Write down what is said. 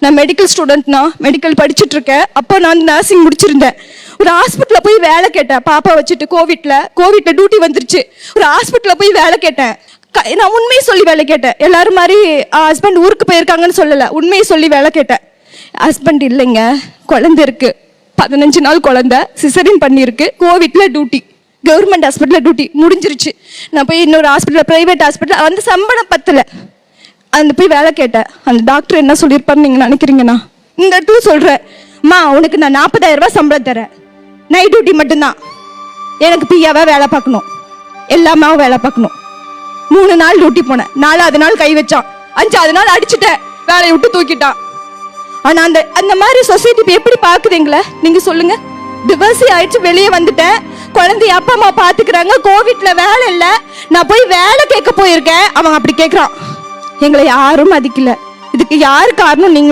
நான் medical ஸ்டூடெண்ட்னா medical படிச்சுட்டு இருக்கேன் அப்போ நான் நர்சிங் முடிச்சிருந்தேன். ஒரு ஹாஸ்பிட்டலில் போய் வேலை கேட்டேன். பாப்பா வச்சுட்டு கோவிட்ல கோவிட்ல டியூட்டி வந்துருச்சு. ஒரு ஹாஸ்பிட்டலில் போய் வேலை கேட்டேன். க- நான் உண்மையை சொல்லி வேலை கேட்டேன். எல்லாரும் மாதிரி ஹஸ்பண்ட் ஊருக்கு போயிருக்காங்கன்னு சொல்லலை. உண்மையை சொல்லி வேலை கேட்டேன். ஹஸ்பண்ட் இல்லைங்க. குழந்தை இருக்கு. பதினஞ்சு நாள் குழந்தை. சிசரின் பண்ணியிருக்கு. கோவிட்ல டியூட்டி கவர்மெண்ட் ஹாஸ்பிட்டலில் டியூட்டி முடிஞ்சிருச்சு. நான் போய் இன்னொரு ஹாஸ்பிட்டல் ப்ரைவேட் ஹாஸ்பிட்டல் வந்து சம்பளம் பத்தலை. அந்த போய் வேலை கேட்டேன். அந்த டாக்டர் என்ன சொல்லியிருப்பாருன்னு நீங்கள் நினைக்கிறீங்கண்ணா இந்த இடத்துல சொல்கிறேன் அம்மா உனக்கு நான் நாற்பதாயிரம் ரூபாய் சம்பளம் தரேன். நைட் டியூட்டி மட்டும்தான். எனக்கு பியாவாக வேலை பார்க்கணும். எல்லாமே வேலை பார்க்கணும். மூணு நாள் டியூட்டி போனேன். நாலாவது நாள் கை வச்சான். அஞ்சாவது நாள் அடிச்சுட்டேன். வேலையை விட்டு தூக்கிட்டான். ஆனால் அந்த அந்த மாதிரி சொசைட்டி இப்போ எப்படி பாக்குது நீங்கள் சொல்லுங்கள் சொல்லுங்க. டிவர்ஸி ஆயிடுச்சு வெளியே வந்துட்டேன். குழந்தைய அப்பா அம்மா பார்த்துக்கிறாங்க கோவிட்ல வேலை இல்லை. நான் போய் வேலை கேட்க போயிருக்கேன். அவன் அப்படி கேட்குறான் எங்களை யாரும் மதிக்கல. இதுக்கு யாரு காரணம் நீங்க